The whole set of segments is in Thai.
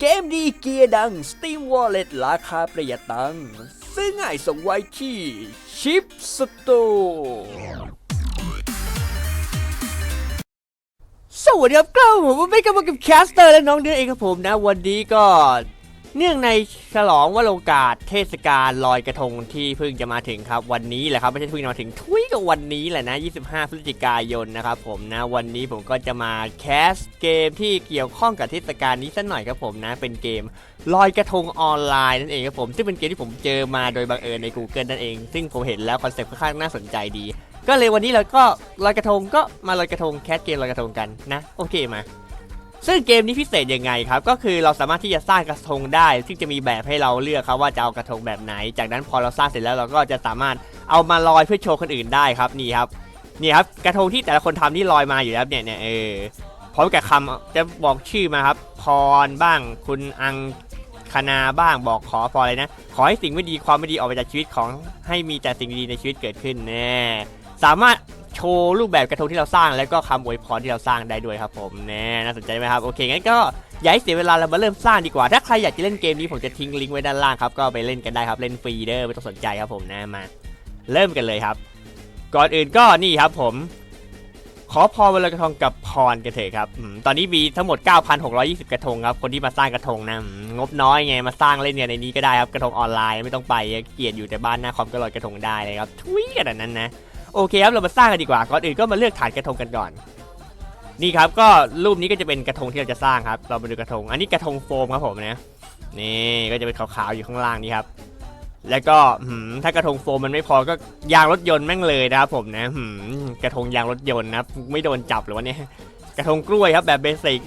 เกมดีเกียร์ดัง Steam Wallet ราคาประหยัดตังค์ซื้อง่ายส่งไวที่ชิปสตูสวัสดีครับกล้องผมไม่กำลังกับแคสเตอร์และน้องเดือนเองครับผมนะ วันนี้ก็ เนื่องในฉลองวันโอกาสเทศกาลลอยกระทงที่เพิ่งจะมาถึงครับ วันนี้แหละครับไม่ใช่เพิ่งมาถึงทุยกับวันนี้แหละนะ 25 พฤศจิกายนนะครับผมนะวันนี้ผมก็จะมาแคสเกมที่เกี่ยวข้องกับเทศกาลนี้สักหน่อยครับผมนะเป็นเกมลอยกระทงออนไลน์นั่นเองครับผมซึ่งเป็นเกมที่ผมเจอมาโดยบังเอิญใน Google นั่นเอง ซึ่งผมเห็นแล้วคอนเซ็ปต์ค่อนข้างน่าสนใจดี ก็เลยวันนี้เราก็ลอยกระทงก็มาลอยกระทงแคสเกมลอยกระทงกันนะโอเคมา ซึ่งเกมนี้พิเศษยังไงครับ ก็คือเราสามารถที่จะสร้างกระทงได้ ซึ่งจะมีแบบให้เราเลือกครับว่าจะเอากระทงแบบไหน จากนั้นพอเราสร้างเสร็จแล้วเราก็จะสามารถเอามาลอยเพื่อโชว์คนอื่นได้ครับนี่ครับนี่ครับกระทงที่แต่ละคนทำนี่ลอยมาอยู่แล้วเนี่ยเนี่ยเออพร้อมกับคำจะบอกชื่อมาครับ พรบ้างคุณอังคณาบ้างบอกขอพรอะไรนะ ขอให้สิ่งไม่ดีความไม่ดีออกไปจากชีวิตของให้มีแต่สิ่งดีในชีวิตเกิดขึ้นแน่สามารถ โชว์รูปแบบกระทงที่เราสร้าง แล้วก็คำอวยพรที่เราสร้างได้ด้วยครับผมแน่น่าสนใจไหมครับโอเคงั้นก็อย่าให้เสียเวลาเรามาเริ่มสร้างดีกว่า ถ้าใครอยากจะเล่นเกมนี้ผมจะทิ้งลิงก์ไว้ด้านล่างครับก็ไปเล่นกันได้ครับเล่นฟรีเด้อไม่ต้องสนใจครับผมนะมา เริ่มกันเลยครับ ก่อนอื่นก็นี่ครับผม ขอพรวันลอยกระทงกับพรกันเถอะครับอืมตอนนี้มีทั้งหมด 9,620 กระทงครับคนที่มาสร้างกระทงนะอืมงบน้อยไงมาสร้างเล่นกันในนี้ก็ได้ครับกระทงออนไลน์ไม่ต้องไปเกลียดอยู่แต่บ้านหน้าคอมก็ลอยกระทงได้เลยครับทุยกันนั้นนะ โอเคครับเรามาสร้างกันดีกว่าก่อนอื่นก็มาเลือกฐานกระทงกันก่อน นี่ครับก็รูปนี้ก็จะเป็นกระทงที่เราจะสร้างครับ เรามาดูกระทง อันนี้กระทงโฟมครับผมนะนี่ก็จะเป็นขาวๆอยู่ข้างล่างนี่ครับ แล้วก็ถ้ากระทงโฟมมันไม่พอก็ยางรถยนต์แม่งเลยนะครับผมนะกระทงยางรถยนต์นะไม่โดนจับหรือวะเนี่ยกระทงกล้วยครับแบบเบสิก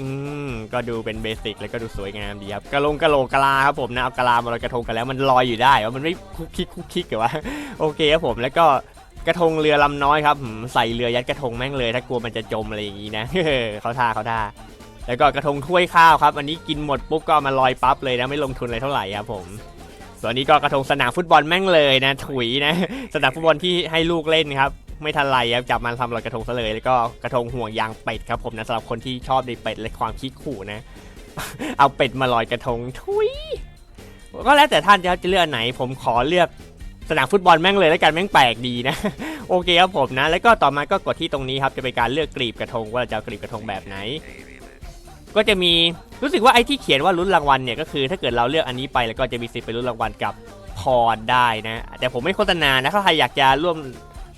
ก็ดูเป็นเบสิกแล้วก็ดูสวยงามดีครับกระลงกระโหลกกะลาครับผมนะเอากะลามาลอยกระทงกันแล้วมันลอยอยู่ได้ว่ามันไม่คุกคิกคุกคิกหรือวะโอเคครับผมแล้วก็ กระทงเรือลำน้อยครับใส่เรือยัดกระทงแม่งเลย ถ้ากลัวมันจะจมอะไรอย่างงี้นะเขาท่าเขาท่าแล้วก็กระทงถ้วยข้าวครับ อันนี้กินหมดปุ๊บก็มาลอยปั๊บเลยนะไม่ลงทุนอะไรเท่าไหร่ครับผมส่วนนี้ก็กระทงสนามฟุตบอลแม่งเลยนะ ถุยนะ สนามฟุตบอลที่ให้ลูกเล่นครับ ไม่ทันไรครับจับมาทำลอยกระทงซะเลย แล้วก็กระทงห่วงยางเป็ดครับผมนะสำหรับคนที่ชอบในเป็ดและความคิดขู่นะ เอาเป็ดมาลอยกระทงทุย ก็แล้วแต่ท่านจะเลือกไหน ผมขอเลือก สนามฟุตบอลแม่งเลยแล้วกันแม่งแปลกดีนะ โอเคครับผมนะ แล้วก็ต่อมาก็กดที่ตรงนี้ครับจะเป็นการเลือกกลีบกระทงว่าเราจะกลีบกระทงแบบไหน ก็จะมีรู้สึกว่าไอ้ที่เขียนว่าลุ้นรางวัลเนี่ยก็คือ ถ้าเกิดเราเลือกอันนี้ไปแล้วก็จะมีสิทธิ์ไปลุ้นรางวัลกับพรได้นะ แต่ผมไม่โฆษณานะถ้าใครอยากจะร่วม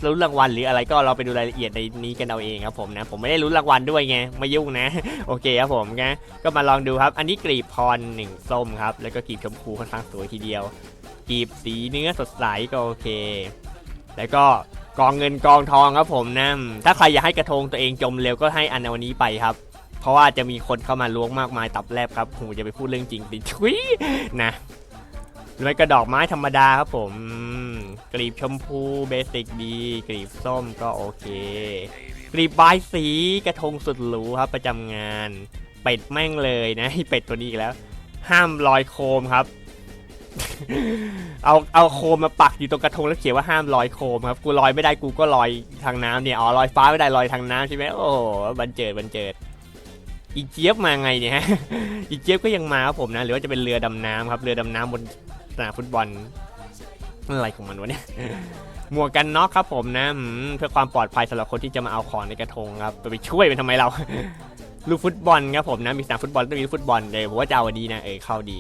ลุ้นรางวัลหรืออะไรก็เราไปดูรายละเอียดในนี้กันเอาเองครับผมนะ ผมไม่ได้ลุ้นรางวัลด้วยไงไม่ยุ่งนะ โอเคครับผมนะก็มาลองดูครับ อันนี้กลีบพรหนึ่งส้มครับ แล้วก็กลีบชมพูค่อนข้างสวยทีเดียว กีบสีเนื้อสดใสก็โอเค แล้วก็กองเงินกองทองครับผมนะถ้าใครอยากให้กระทงตัวเองจมเร็วก็ให้อันวันนี้ไปครับ เพราะว่าจะมีคนเข้ามาล้วงมากมายตับแลบครับผมจะไปพูดเรื่องจริงติชุยนะหรือไม่ก็ดอกไม้ธรรมดาครับผมกลีบชมพูเบสิกดีกลีบส้มก็โอเคกลีบบายสีกระทงสุดหรูครับประจำงาน เป็ดแม่งเลยนะเป็ดตัวนี้อีกแล้ว ห้ามลอยโคมครับ เอาเอาโคมมาปักอยู่ตรงกระทงแล้วเขียนว่าห้ามลอยโคมครับกูลอยไม่ได้กูก็ลอยทางน้ำเนี่ยอ๋อลอยฟ้าไม่ได้ลอยทางน้ำใช่ไหมโอ้โหบันเจิดบันเจิดอีเจี๊ยบมาไงเนี่ยฮะอีเจี๊ยบก็ยังมาครับผมนะ หรือว่าจะเป็นเรือดำน้ำครับเรือดำน้ำบนสนามฟุตบอลอะไรของมันวะเนี่ยหมวกกันน็อกครับผมนะเพื่อความปลอดภัยสำหรับคนที่จะมาเอาของในกระทงครับไปช่วยเป็นทำไมเราลูกฟุตบอลครับผมนะมีสนามฟุตบอลต้องมีฟุตบอลเลยผมว่าจะเอาอันนี้นะเออเข้าดี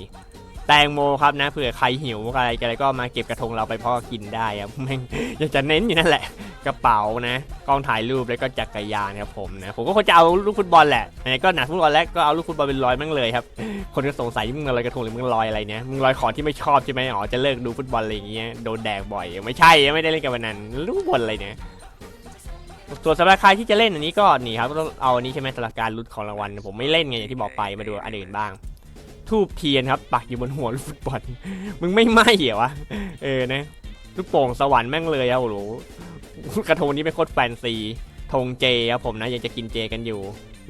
แตงโมครับนะเผื่อใครหิวอะไรกันก็มาเก็บกระทงเราไปพาะกินได้ครับแม่งอยากจะเน้นอยู่นั่นแหละ กระเป๋านะกล้องถ่ายรูปแล้วก็จักรยานครับผมนะผมก็คงจะเอาลูกฟุตบอลแหละไหนก็หนักฟุตบอลแล้วก็เอาลูกฟุตบอลเป็นร้อยมั่งเลยครับคนก็สงสัยมึงลอยกระทงหรือมึงลอยอะไรเนี่ยมึงลอยของที่ไม่ชอบใช่ไหมอ๋อจะเลิกดูฟุตบอลอะไรอย่างเงี้ยโดนแดกบ่อยไม่ใช่ไม่ได้เล่นกันวันนั้นลูกบอลอะไรเนี่ยส่วนสำหรับใครที่จะเล่นอันนี้ก็นี่ครับต้องเอาอันนี้ใช่ไหมสำหรับการลุ้นของรางวัลผมไม่เล่นไงอย่างที่บอกไปมาดูอันอื่นบ้าง ทูบเทียนครับปักอยู่บนหัวลูกฟุตบอล มึงไม่ไหม้เหรอวะ เออนะลูกโป่งสวรรค์แม่งเลยอะโอ้โหกระทงนี้เป็นโคตรแฟนซีธงเจครับผมนะยังจะกินเจกันอยู่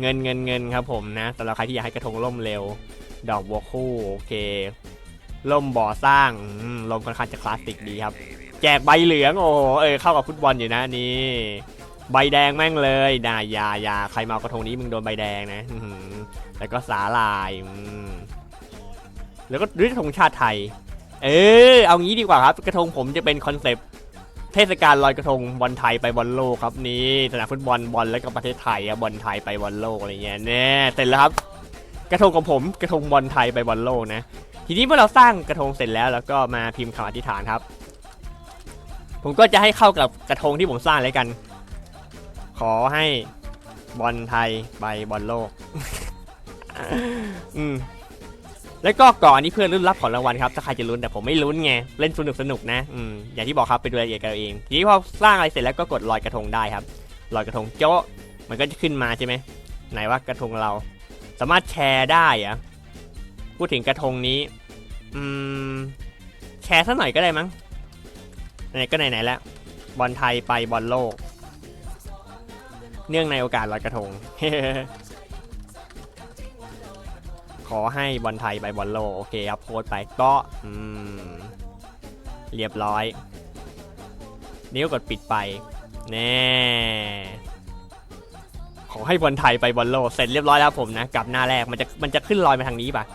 เงินเงินเงินครับผมนะสำหรับใครที่อยากให้กระทงล่มเร็ว ดอกบัวคู่โอเคล่มบ่อสร้างอืมลมค่อนข้างจะคลาสสิกดีครับ แจกใบเหลืองโอ้เออเข้ากับฟุตบอลอยู่นะนี่ใบแดงแม่งเลยนะอยายาใครมากระทงนี้มึงโดนใบแดงนะแล้วก็สาลายอืม แล้วก็ด้วยธงชาติไทย เออเอางี้ดีกว่าครับ กระทงผมจะเป็นคอนเซปต์เทศกาลลอยกระทงบอลไทยไปบอลโลกครับนี่สนามฟุตบอลบอลแล้วก็ประเทศไทยอะบอลไทยไปบอลโลกอะไรเงี้ยแน่เสร็จแล้วครับ กระทงของผมกระทงบอลไทยไปบอลโลกนะ ทีนี้เมื่อเราสร้างกระทงเสร็จแล้วแล้วก็มาพิมพ์คำอธิษฐานครับ ผมก็จะให้เข้ากับกระทงที่ผมสร้างเลยกัน ขอให้บอลไทยไปบอลโลก อืม แล้วก็ก่อนที่เพื่อนรุ่นรับของรางวัลครับถ้าใครจะลุ้นแต่ผมไม่ลุ้นไงเล่นสนุกสนุกนะอืมอย่างที่บอกครับไปดูรายละเอียดกันเอาเองทีนี้พอสร้างอะไรเสร็จแล้วก็กดลอยกระทงได้ครับลอยกระทงโจ๊ะมันก็จะขึ้นมาใช่ไหมไหนว่ากระทงเรา สามารถแชร์ได้อะพูดถึงกระทงนี้ อืม แชร์สักหน่อยก็ได้มั้งไหนก็ไหนๆแล้วบอลไทยไปบอลโลก เนื่องในโอกาสลอยกระทง ขอให้บอลไทยไปบอลโลกโอเคครับโพสต์ไปก็อืมเรียบร้อย นิ้วกดปิดไป แน่ขอให้บอลไทยไปบอลโลกเสร็จเรียบร้อยแล้วผมนะ กลับหน้าแรกมันจะมันจะขึ้นลอยมาทางนี้ปะ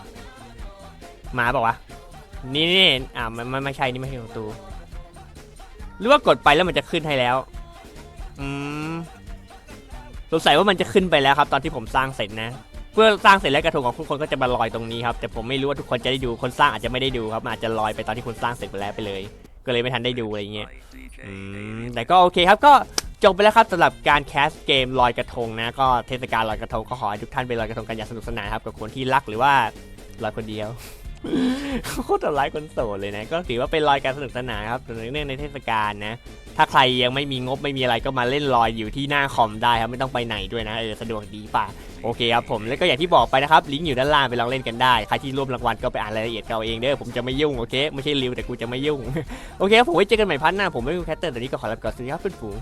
มาบอกว่าวะนี่นี่อ่ามันมันไม่ใช่นี่ไม่ใช่ประตู หรือว่ากดไปแล้วมันจะขึ้นให้แล้ว อืมสงสัยว่ามันจะขึ้นไปแล้วครับ ตอนที่ผมสร้างเสร็จนะ เพื่อสร้างเสร็จแล้วกระทงของทุกคนก็จะมาลอยตรงนี้ครับแต่ผมไม่รู้ว่าทุกคนจะได้ดูคนสร้างอาจจะไม่ได้ดูครับอาจจะลอยไปตอนที่คุณสร้างเสร็จไปแล้วไปเลย ก็เลยไม่ทันได้ดูอะไรเงี้ยอืมแต่ก็โอเคครับก็จบไปแล้วครับสำหรับการแคสเกมลอยกระทงนะก็เทศกาลลอยกระทงก็ขอให้ทุกท่านไปลอยกระทงกันอย่างสนุกสนานครับกับคนที่รักหรือว่าลอยคนเดียวโคตรร้ายคนโสดเลยนะ ก็ถือว่าเป็นลอยการสนุกสนานครับเนื่องในเทศกาลนะ ถ้าใครยังไม่มีงบไม่มีอะไรก็มาเล่นลอยอยู่ที่หน้าคอมได้ครับไม่ต้องไปไหนด้วยนะเออสะดวกดีป่ะโอเคครับผมแล้วก็อย่างที่บอกไปนะครับลิงก์อยู่ด้านล่างไปลองเล่นกันได้ใครที่ร่วมรางวัลก็ไปอ่านรายละเอียดเราเองเด้อผมจะไม่ยุ่งโอเคไม่ใช่ริวแต่กูจะไม่ยุ่งโอเคครับผมไว้เจอกันใหม่พันหน้าผมไม่รู้แคตเตอร์แต่นี้ก็ขอลาไปก่อนสวัสดีครับเพื่อนฝูง